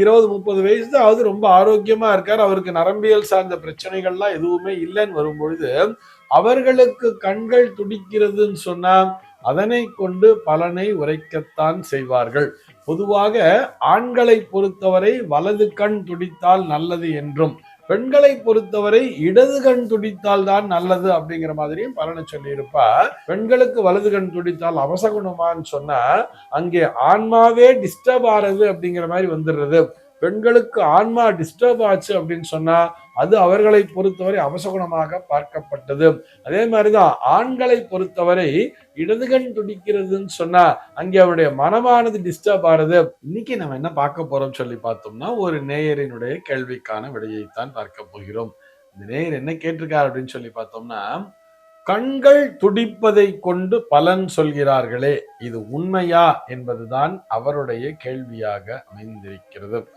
இருபது முப்பது வயசு தான் அதாவது ரொம்ப ஆரோக்கியமா இருக்கார். அவருக்கு நரம்பியல் சார்ந்த பிரச்சனைகள்லாம் எதுவுமே இல்லைன்னு வரும்பொழுது அவர்களுக்கு கண்கள் துடிக்கிறதுன்னு சொன்னா அதனை கொண்டு பலனை உரைக்கத்தான் செய்வார்கள். பொதுவாக ஆண்களை பொறுத்தவரை வலது கண் துடித்தால் நல்லது என்றும் பெண்களை பொறுத்தவரை இடது கண் துடித்தால் தான் நல்லது அப்படிங்கிற மாதிரியும் பலனை சொல்லியிருப்பா பெண்களுக்கு வலது கண் துடித்தால் அவசகுணமான்னு சொன்னா அங்கே ஆன்மாவே டிஸ்டர்ப் ஆறது அப்படிங்கிற மாதிரி வந்துடுறது. பெண்களுக்கு ஆன்மா டிஸ்டர்ப் ஆச்சு அப்படின்னு சொன்னா அது அவர்களை பொறுத்தவரை அவசகுணமாக பார்க்கப்பட்டது. அதே மாதிரிதான் ஆண்களை பொறுத்தவரை இடதுகண் துடிக்கிறதுன்னு சொன்னா அங்கே அவருடைய மனமானது டிஸ்டர்ப் ஆறுது. இன்னைக்கு நம்ம என்ன பார்க்க போறோம் சொல்லி பார்த்தோம்னா ஒரு நேயரினுடைய கேள்விக்கான விடையைத்தான் பார்க்க போகிறோம். இந்த நேயர் என்ன கேட்டிருக்கார் அப்படின்னு சொல்லி பார்த்தோம்னா கண்கள் துடிப்பதை கொண்டு பலன் சொல்கிறார்களே இது உண்மையா என்பதுதான் அவருடைய கேள்வியாக அமைந்திருக்கிறது.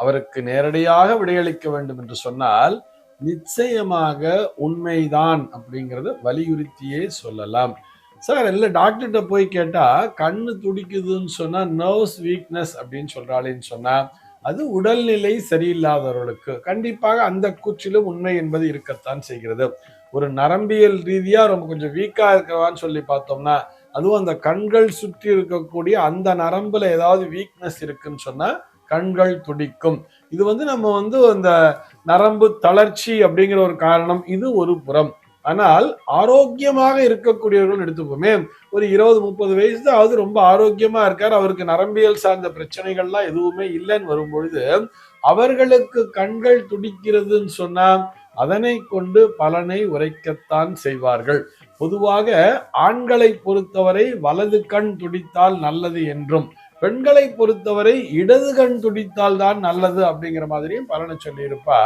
அவருக்கு நேரடியாக விடையளிக்க வேண்டும் என்று சொன்னால் நிச்சயமாக உண்மைதான் அப்படிங்கிறத வலியுறுத்தியே சொல்லலாம். சார் இல்லை டாக்டர்கிட்ட போய் கேட்டால் கண்ணு துடிக்குதுன்னு சொன்னால் நர்வ்ஸ் வீக்னஸ் அப்படின்னு சொல்கிறாளேன்னு சொன்னால் அது உடல்நிலை சரியில்லாதவர்களுக்கு கண்டிப்பாக அந்த கூற்றிலும் உண்மை என்பது இருக்கத்தான் செய்கிறது. ஒரு நரம்பியல் ரீதியாக ரொம்ப கொஞ்சம் வீக்காக இருக்கிறவான்னு சொல்லி பார்த்தோம்னா அதுவும் அந்த கண்கள் சுற்றி இருக்கக்கூடிய அந்த நரம்பில் ஏதாவது வீக்னஸ் இருக்குன்னு சொன்னால் கண்கள் துடிக்கும். இது வந்து நம்ம வந்து அந்த நரம்பு தளர்ச்சி அப்படிங்கிற ஒரு காரணம் இது ஒரு புறம். ஆனால் ஆரோக்கியமாக இருக்கக்கூடியவர்கள் எடுத்துப்போமே. ஒரு இருபது முப்பது வயசு தான் அது ரொம்ப ஆரோக்கியமா இருக்கார். அவருக்கு நரம்பியல் சார்ந்த பிரச்சனைகள்லாம் எதுவுமே இல்லைன்னு வரும்பொழுது அவர்களுக்கு கண்கள் துடிக்கிறதுன்னு சொன்னா அதனை கொண்டு பலனை உரைக்கத்தான் செய்வார்கள். பொதுவாக ஆண்களை பொறுத்தவரை வலது கண் துடித்தால் நல்லது என்றும் பெண்களை பொறுத்தவரை இடது கண் துடித்தால் தான் நல்லது அப்படிங்கிற மாதிரியும் பலனை சொல்லியிருப்பா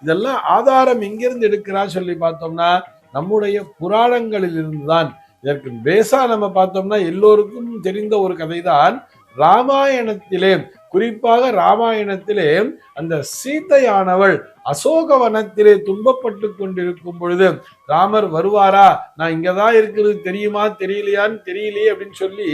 இதெல்லாம் ஆதாரம் எங்கிருந்து எடுக்கிறா சொல்லி பார்த்தோம்னா நம்முடைய புராணங்களில் இருந்துதான் இதற்கு பேசா நம்ம பார்த்தோம்னா எல்லோருக்கும் தெரிந்த ஒரு கதைதான். ராமாயணத்திலே குறிப்பாக ராமாயணத்திலே அந்த சீத்தையானவள் அசோகவனத்திலே துன்பப்பட்டு கொண்டிருக்கும் பொழுது ராமர் வருவாரா? நான் இங்கதான் இருக்கிறது. தெரியுமா? தெரியலையான்னு தெரியலையே அப்படின்னு சொல்லி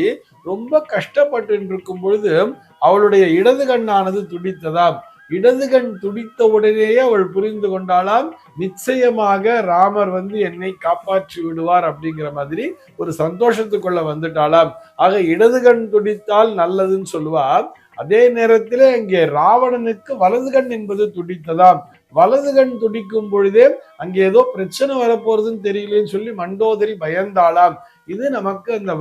ரொம்ப கஷ்டப்பட்டு இருக்கும் பொழுது அவளுடைய இடது கண்ணானது துடித்ததாம். இடது கண் துடித்த உடனேயே அவள் புரிந்து கொண்டாலாம் நிச்சயமாக ராமர் வந்து என்னை காப்பாற்றி விடுவார் அப்படிங்கிற மாதிரி ஒரு சந்தோஷத்துக்குள்ள வந்துட்டாளாம். ஆக இடது கண் துடித்தால் நல்லதுன்னு சொல்லுவார். அதே நேரத்தில் இங்கே ராவணனுக்கு வலது கண் என்பது துடித்ததாம். வலது கண் துடிக்கும் பொழுதே அங்கே ஏதோ பிரச்சனை வரப்போறதுன்னு தெரியலன்னு சொல்லி மண்டோதரி பயந்தாளாம். இது நமக்கு அந்த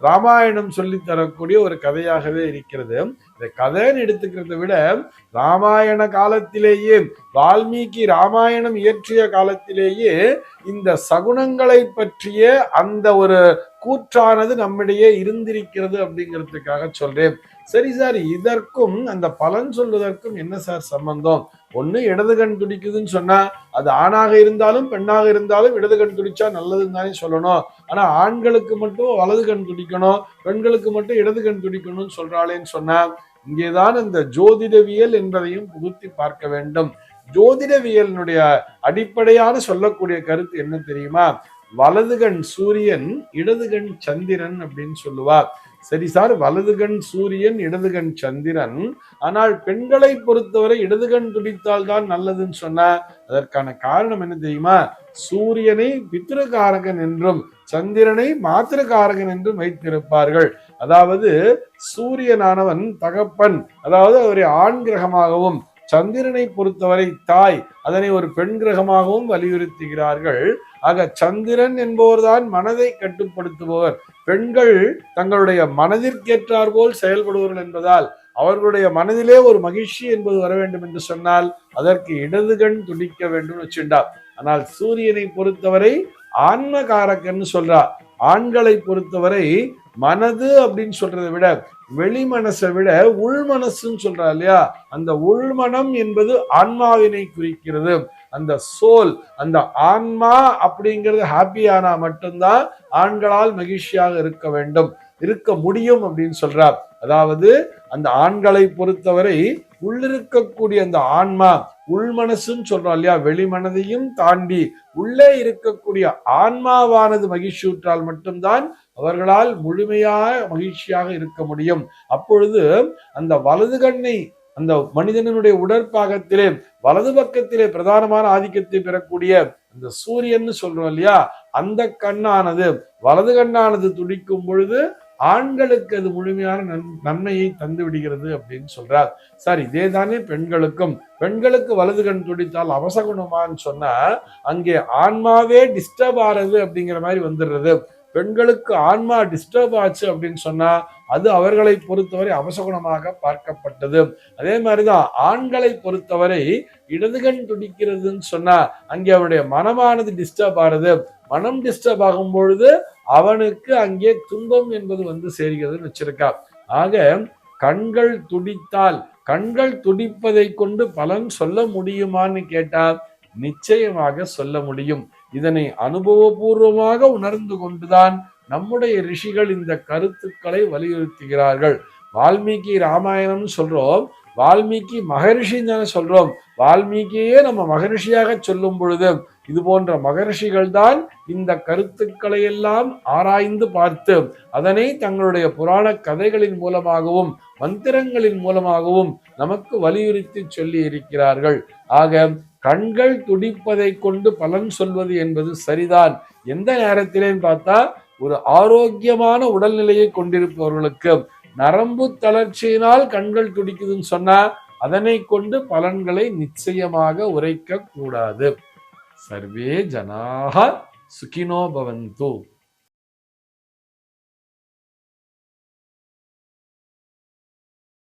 ராமாயணம் சொல்லி தரக்கூடிய ஒரு கதையாகவே இருக்கிறது. இந்த கதைன்னு எடுத்துக்கிறத விட ராமாயண காலத்திலேயே வால்மீகி ராமாயணம் இயற்றிய காலத்திலேயே இந்த சகுனங்களை பற்றிய அந்த ஒரு கூற்றானது நம்மிடையே இருந்திருக்கிறது அப்படிங்கிறதுக்காக சொல்றேன். சரி சார் இதற்கும் அந்த பலன் சொல்வதற்கும் என்ன சார் சம்பந்தம்? ஒண்ணு இடது கண் துடிக்குதுன்னு சொன்னா அது ஆணாக இருந்தாலும் பெண்ணாக இருந்தாலும் இடது கண் துடிச்சா நல்லதுன்னு தானே சொல்லணும். ஆனா ஆண்களுக்கு மட்டும் வலது கண் துடிக்கணும் பெண்களுக்கு மட்டும் இடது கண் துடிக்கணும்னு சொல்றாளேன்னு சொன்னா இங்கேதான் இந்த ஜோதிடவியல் என்பதையும் புகுத்தி பார்க்க வேண்டும். ஜோதிடவியலினுடைய அடிப்படையான சொல்லக்கூடிய கருத்து என்ன தெரியுமா? வலதுகண் சூரியன் இடதுகண் சந்திரன் அப்படின்னு சொல்லுவார் சரி சார் வலதுகண் சூரியன் இடதுகண் சந்திரன். ஆனால் பெண்களை பொறுத்தவரை இடதுகண் துடித்தால் தான் நல்லதுன்னு சொன்ன அதற்கான காரணம் என்ன தெரியுமா? சூரியனை பித்திருக்காரகன் என்றும் சந்திரனை மாத்திரக்காரகன் என்றும் வைத்திருப்பார்கள். அதாவது சூரியனானவன் தகப்பன் அதாவது அவரை ஆண் கிரகமாகவும் சந்திரனை பொறுத்தவரை தாய் அதனை ஒரு பெண் கிரகமாகவும் வலியுறுத்துகிறார்கள். ஆக சந்திரன் என்பவர்தான் மனதை கட்டுப்படுத்துபவர். பெண்கள் தங்களுடைய மனதிற்கேற்றார் போல் செயல்படுவார்கள் என்பதால் அவர்களுடைய மனதிலே ஒரு மகிழ்ச்சி என்பது வர வேண்டும் என்று சொன்னால் அதற்கு இடது கண் துடிக்க வேண்டும் வச்சுண்டா ஆனால் சூரியனை பொறுத்தவரை ஆன்மகாரக்கன்னு சொல்றா. ஆண்களை பொறுத்தவரை மனது அப்படின்னு சொல்றதை விட வெளி மனசை விட உள் மனசுன்னு சொல்றா இல்லையா? அந்த உள்மனம் என்பது ஆன்மாவினை குறிக்கிறது. அந்த சோல் அந்த ஆன்மா அப்படிங்கிறது ஹாப்பி ஆனா மட்டும்தான் ஆண்களால் மகிழ்ச்சியாக இருக்க வேண்டும். இருக்க முடியும் அப்படின்னு சொல்றார் அதாவது அந்த ஆண்களை பொறுத்தவரை உள்ளிருக்கக்கூடிய அந்த ஆன்மா உள்மனசுன்னு சொல்றோம் இல்லையா? வெளிமனதையும் தாண்டி உள்ளே இருக்கக்கூடிய ஆன்மாவானது மகிழ்ச்சியுற்றால் மட்டும்தான் அவர்களால் முழுமையாக மகிழ்ச்சியாக இருக்க முடியும். அப்பொழுது அந்த வலது கண்ணை அந்த மனிதனுடைய உடற்பாகத்திலே வலது பக்கத்திலே பிரதானமான ஆதிக்கத்தை பெறக்கூடிய அந்த சூரியன் சொல்றோம் இல்லையா? அந்த கண்ணானது வலது கண்ணானது துடிக்கும் பொழுது ஆண்களுக்கு அது முழுமையான நன்- நன்மையை தந்து விடுகிறது அப்படின்னு சொல்றார். சார் இதே தானே பெண்களுக்கும். பெண்களுக்கு வலது கண் துடித்தால் அவசகுணமான்னு சொன்னா அங்கே ஆன்மாவே டிஸ்டர்ப் ஆறது அப்படிங்கிற மாதிரி வந்துடுறது. பெண்களுக்கு ஆன்மா டிஸ்டர்ப் ஆச்சு அப்படின்னு சொன்னா அது அவர்களை பொறுத்தவரை அவசகுணமாக பார்க்கப்பட்டது. அதே மாதிரிதான் ஆண்களை பொறுத்தவரை இடதுகண் துடிக்கிறதுன்னு சொன்னா அங்கே அவனுடைய மனமானது டிஸ்டர்ப் ஆறுது மனம் டிஸ்டர்ப் ஆகும் பொழுது அவனுக்கு அங்கே துன்பம் என்பது வந்து சேர்கிறதுன்னு வச்சிருக்கா. ஆக கண்கள் துடித்தால் கண்கள் துடிப்பதை கொண்டு பலன் சொல்ல முடியுமான்னு கேட்டால் நிச்சயமாக சொல்ல முடியும். இதனை அனுபவபூர்வமாக உணர்ந்து கொண்டுதான் நம்முடைய ரிஷிகள் இந்த கருத்துக்களை வலியுறுத்துகிறார்கள். வால்மீகி ராமாயணம் சொல்றோம் வால்மீகி மகரிஷின்னு தானே சொல்றோம். வால்மீகியே நம்ம மகரிஷியாக சொல்லும் பொழுது இது போன்ற மகரிஷிகள் தான் இந்த கருத்துக்களை எல்லாம் ஆராய்ந்து பார்த்து அதனை தங்களுடைய புராண கதைகளின் மூலமாகவும் மந்திரங்களின் மூலமாகவும் நமக்கு வலியுறுத்தி சொல்லி இருக்கிறார்கள் ஆக கண்கள் துடிப்பதை கொண்டு பலன் சொல்வது என்பது சரிதான். எந்த நேரத்திலேன்னு பார்த்தா ஒரு ஆரோக்கியமான உடல்நிலையை கொண்டிருப்பவர்களுக்கு நரம்பு தளர்ச்சியினால் கண்கள் துடிக்குதுன்னு சொன்னா அதனை கொண்டு பலன்களை நிச்சயமாக உரைக்க கூடாது. சர்வே ஜனாக சுகினோ பவந்து.